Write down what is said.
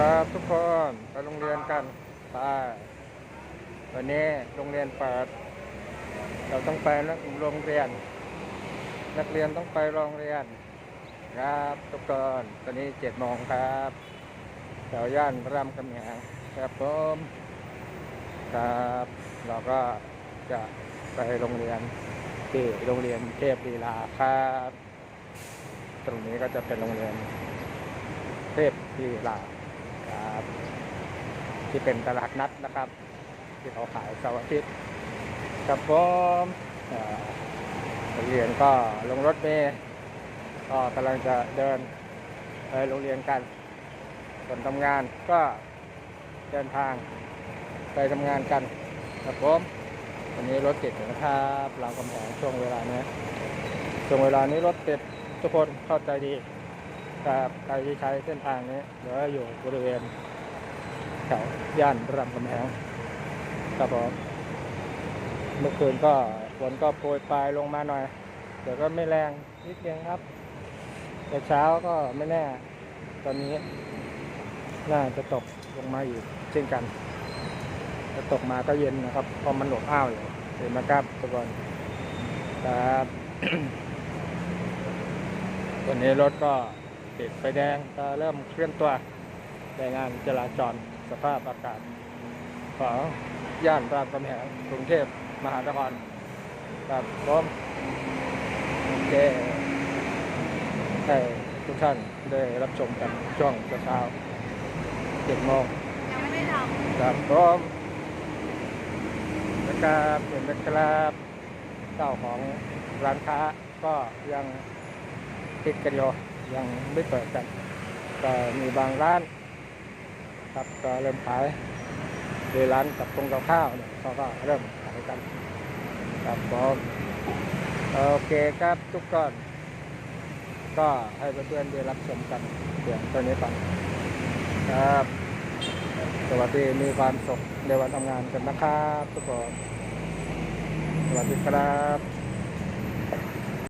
ครับทุกคนไปโรงเรียนกันไปวันนี้โรงเรียนเปิด เราต้องไปโรงเรียน นักเรียนต้องไปโรงเรียน ครับทุกคนตอนนี้เจ็ดโมงครับแถวย่านรามคำแหงครับผมครับ เราก็จะไปโรงเรียนที่โรงเรียนเทพลีลาครับ ตรงนี้ก็จะเป็นโรงเรียนเทพลีลา ครับ ที่เป็นตลาดนัดนะครับ ที่เขาขายเสาร์อาทิตย์ครับผมเอ่อนักเรียนก็ลงรถเมล์ก็กำลังจะเดินไปโรงเรียนกันคนทำงานก็เดินทางไปทำงานกันครับผมวันนี้รถติดนะครับรามคำแหงช่วงเวลานี้ช่วงเวลานี้รถติดทุกคนเข้าใจดี ครับใครที่ใช้เส้นทางนี้หรือว่าอยู่บริเวณแถวย่านรามคำแหงครับผมเมื่อคืนก็ฝนก็โปรยปลายลงมาหน่อยแต่ก็ไม่แรงนิดเดียวครับ แต่เช้าก็ไม่แน่ ตอนนี้ น่าจะตกลงมาอีกเช่นกันจะตกมาก็เย็นนะครับพราะมันหนวกอ้าวอยู่เห็นไหมครับทุกคนครับวันนี้รถก็ ติดไฟแดงก็เริ่มเคลื่อนตัวรายงานจราจรสภาพอากาศ ของย่านรามคำแหงกรุงเทพมหานครครับผมโอเคให้ทุกท่านได้รับชมกันช่วงเช้าเจ็ดโมงยังไม่ได้ทครับผมนะครับเห็นไหมครับเจ้าของร้านค้าก็ยังปิดกันอยู่ ยังไม่เปิดกันก็มีบางร้าน ครับก็เริ่มขายในร้านกับตรงกับข้าวเนี่ยเขาก็เริ่มขายกันครับผมโอเคครับทุกคนก็ให้เพื่อนๆได้รับชมกันเพียงตัวนี้ก่อนครับ สวัสดีมีความสุขในวันทำงานกันนะครับ ทุกคน สวัสดีครับ